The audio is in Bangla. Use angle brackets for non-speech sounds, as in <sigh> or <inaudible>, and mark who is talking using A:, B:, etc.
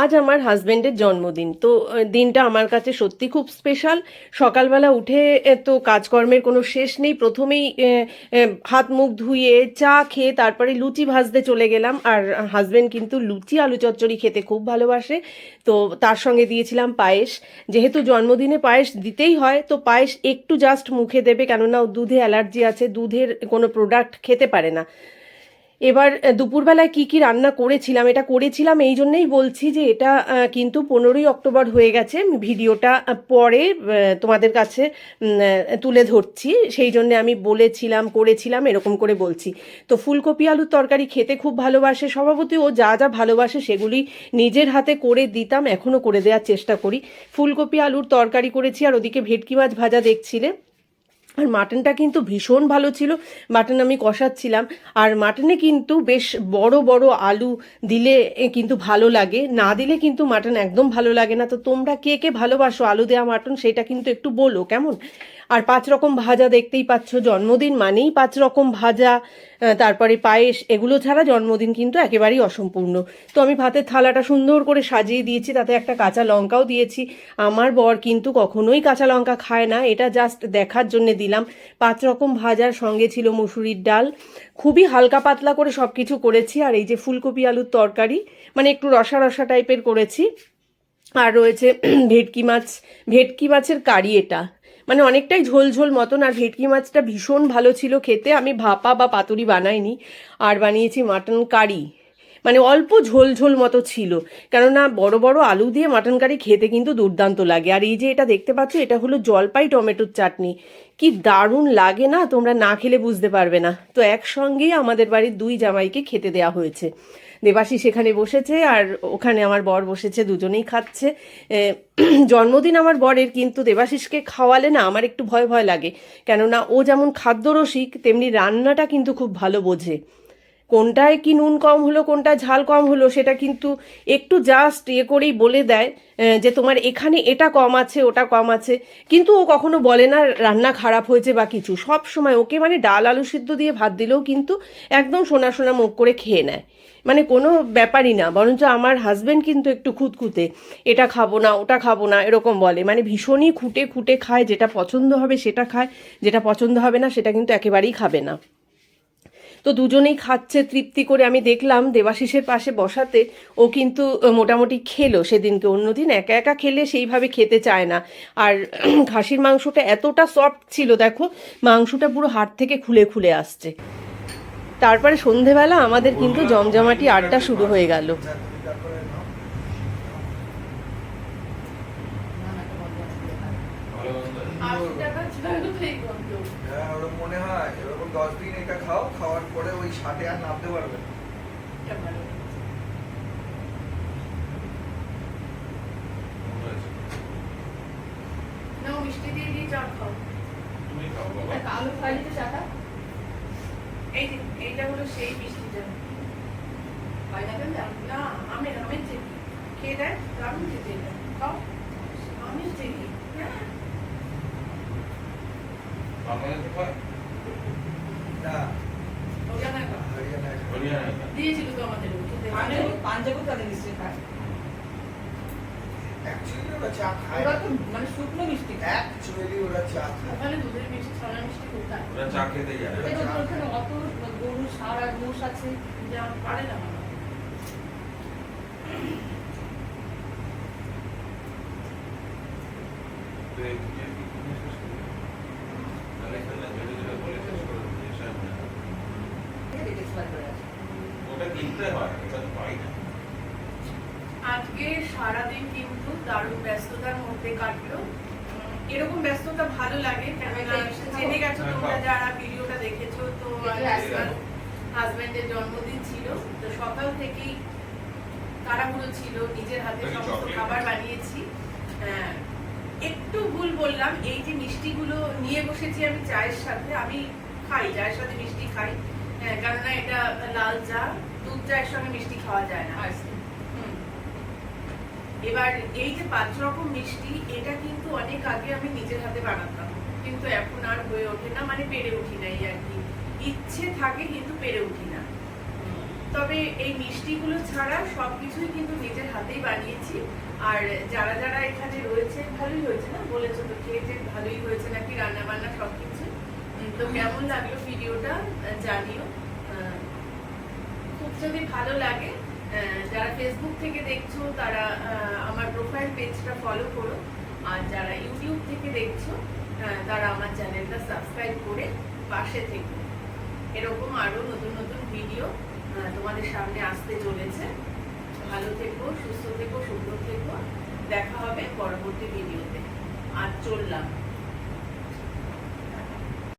A: আজ আমার হাজব্যান্ডের জন্মদিন। তো দিনটা আমার কাছে সত্যি খুব স্পেশাল সকালবেলা উঠে তো কাজকর্মের কোনো শেষ নেই। প্রথমেই হাত মুখ ধুয়ে, চা খেয়ে তারপরে লুচি ভাজতে চলে গেলাম। আর হাজবেন্ড কিন্তু লুচি, আলু চচ্চড়ি খেতে খুব ভালোবাসে। তো তার সঙ্গে দিয়েছিলাম পায়েস। যেহেতু জন্মদিনে পায়েস দিতেই হয়, তো পায়েস একটু জাস্ট মুখে দেবে। কেননা দুধে অ্যালার্জি আছে, দুধের কোনো প্রোডাক্ট খেতে পারে না। এবার দুপুরবেলায় কি কি রান্না করেছিলাম, এটা করেছিলাম এই জন্যেই বলছি যে এটা কিন্তু পনেরোই অক্টোবর হয়ে গেছে। ভিডিওটা পরে তোমাদের কাছে তুলে ধরছি। সেই জন্য আমি বলেছিলাম, করেছিলাম, এরকম করে বলছি। তো ফুলকপি আলুর তরকারি খেতে খুব ভালোবাসে স্বভাবতই, ও যা যা ভালোবাসে সেগুলি নিজের হাতে করে দিতাম এখনও করে দেওয়ার চেষ্টা করি। ফুলকপি আলুর তরকারি করেছি, আর ওদিকে ভেটকি মাছ ভাজা দেখছিলে? আর মাটনটা কিন্তু ভীষণ ভালো ছিল। মাটন আমি কষাচ্ছিলাম। আর মাটনে কিন্তু বেশ বড় বড় আলু দিলে কিন্তু ভালো লাগে। না দিলে কিন্তু মাটন একদম ভালো লাগে না। তো তোমরা কে কে ভালোবাসো আলু দেওয়া মাটন সেটা কিন্তু একটু বলো, কেমন? আর পাঁচ রকম ভাজা দেখতেই পাচ্ছ, জন্মদিন মানেই পাঁচ রকম ভাজা তারপরে পায়েস, এগুলো ছাড়া জন্মদিন কিন্তু একেবারেই অসম্পূর্ণ। তো আমি ভাতের থালাটা সুন্দর করে সাজিয়ে দিয়েছি, তাতে একটা কাঁচা লঙ্কাও দিয়েছি। আমার বর কিন্তু কখনোই কাঁচা লঙ্কা খায় না। এটা জাস্ট দেখার জন্য দিলাম। পাঁচ রকম ভাজার সঙ্গে ছিল মুসুরির ডাল। খুবই হালকা পাতলা করে সব কিছু করেছি, আর এই যে ফুলকপি আলুর তরকারি মানে একটু রসা রসা টাইপের করেছি। আর রয়েছে <clears throat> ভেটকি মাছ, ভেটকি মাছের কারি এটা। মানে অনেকটাই ঝোল ঝোল মতন, আর ভেটকি মাছটা ভীষণ ভালো ছিল খেতে। আমি ভাপা বা পাতুরি বানাইনি, আর বানিয়েছি মাটন কারি। মানে অল্প ঝোল ঝোল মতো ছিল। কেননা বড় বড় আলু দিয়ে মাটন কারি খেতে কিন্তু দুর্দান্ত লাগে। আর এই যে এটা দেখতে পাচ্ছ, এটা হলো জলপাই টমেটোর চাটনি। কি দারুণ লাগে না, তোমরা না খেলে বুঝতে পারবে না। তো একসঙ্গেই আমাদের বাড়ির দুই জামাইকে খেতে দেওয়া হয়েছে। দেবাশিস সেখানে বসেছে আর ওখানে আমার বর বসেছে, দুজনেই খাচ্ছে। জন্মদিন আমার বরের, কিন্তু দেবাশিসকে খাওয়ালে না আমার একটু ভয় ভয় লাগে। কেননা ও যেমন খাদ্যরসিক, তেমনি রান্নাটা কিন্তু খুব ভালো বোঝে। কোনটায় কি নুন কম হলো, কোনটা ঝাল কম হলো, সেটা কিন্তু একটু জাস্ট ইয়ে করেই বলে দেয় যে তোমার এখানে এটা কম আছে, ওটা কম আছে। কিন্তু ও কখনো বলে না, রান্না খারাপ হয়েছে বা কিছু। সব সময় ওকে মানে ডাল আলু সিদ্ধ দিয়ে ভাত দিলেও কিন্তু একদম সোনা সোনা মুখ করে খেয়ে নেয়। মানে কোনো ব্যাপারই না, বরঞ্চ আমার হাজবেন্ড কিন্তু একটু খুঁতখুঁতে, এটা খাব না, ওটা খাব না, এরকম বলে। মানে ভীষণই খুঁটে খুঁটে খায়, যেটা পছন্দ হবে সেটা খায়, যেটা পছন্দ হবে না সেটা কিন্তু একেবারেই খাবে না। তো দুজনেই খাচ্ছে, তৃপ্তি করে আমি দেখলাম দেবাশিসের পাশে বসাতে ও কিন্তু মোটামুটি খেলো সেদিনকে। অন্যদিন একা একা খেলে সেইভাবে খেতে চায় না। আর <clears throat> খাসির মাংসটা এতটা সফট ছিল, দেখো, মাংসটা পুরো হাট থেকে খুলে খুলে আসছে। তারপরে সন্ধেবেলা আমাদের কিন্তু জমজমাটি আড্ডা শুরু হয়ে গেল।
B: হ্যাঁ ওরকম মনে হয় এরকম দশ দিন এটা খাও খাওয়ার পরে ওই ষাটে আর নামতে পারবে না।
C: মিষ্টি দিয়ে দিয়ে চা খাও।
D: আলু খাইতে চাটা
C: এই এইটা হলো সেই মিষ্টিটা
D: দাও
C: না। আমের আমের চেকি খেয়ে দেয় দারুণ খেতে খাও। আমের চেকি হ্যাঁ
B: না
C: ওটা না খাও।
B: হরিয়ানায় খায়।
D: গরু সার মোষ আছে
C: যেমন পারে না বাবা।
E: তো এই যে কি শেষ করবে? তাহলে এখানে ধীরে ধীরে বলে শেষ করে দিই, এসব না।
D: এটা এক্সপায়ার করে আছে
E: ওটা কিনতে হয় এটা তো পাই না
C: আজকে সারাদিন কিন্তু দারুণ ব্যস্ততার মধ্যে কাটলো। এরকম ব্যস্ততা ভালো লাগে কেননা জেনে গেছো তোমরা যারা ভিডিওটা দেখেছ তো হাজবেন্ডের জন্মদিন ছিল। তো সকাল থেকেই তাড়াহুড়ো ছিল নিজের হাতে সমস্ত খাবার বানিয়েছি। হ্যাঁ, একটু ভুল বললাম এই যে মিষ্টিগুলো নিয়ে বসেছি আমি চায়ের সাথে আমি খাই চায়ের সাথে মিষ্টি খাই। হ্যাঁ, কেননা এটা লাল চা দুধ চায়ের সঙ্গে মিষ্টি খাওয়া যায় না। এবার এই যে পাঁচ রকম মিষ্টি এটা কিন্তু অনেক আগে আমি নিজের হাতে বানাতাম। কিন্তু এখন আর হয়ে ওঠে না মানে পেরে উঠি না এই আর কি। ইচ্ছে থাকে কিন্তু পেরে উঠি না। তবে এই মিষ্টিগুলো ছাড়া সব কিছুই কিন্তু নিজের হাতেই বানিয়েছি। আর যারা যারা এখানে রয়েছে ভালোই হয়েছে না? বলেছ তো খেয়েছে ভালোই হয়েছে নাকি? রান্না তো কেমন লাগল ভিডিওটা? জানিও। খুব যদি ভালো লাগে যারা ফেসবুক থেকে দেখছ, তারা আমার প্রোফাইল পেজটা ফলো করো। আর যারা ইউটিউব থেকে দেখছ তারা আমার চ্যানেলটা সাবস্ক্রাইব করে পাশে থেকো। এরকম আরও নতুন নতুন ভিডিও তোমাদের সামনে আসতে চলেছে। ভালো থেকো, সুস্থ থেকো, সুন্দর থেকো। দেখা হবে পরবর্তী ভিডিওতে আর চললাম।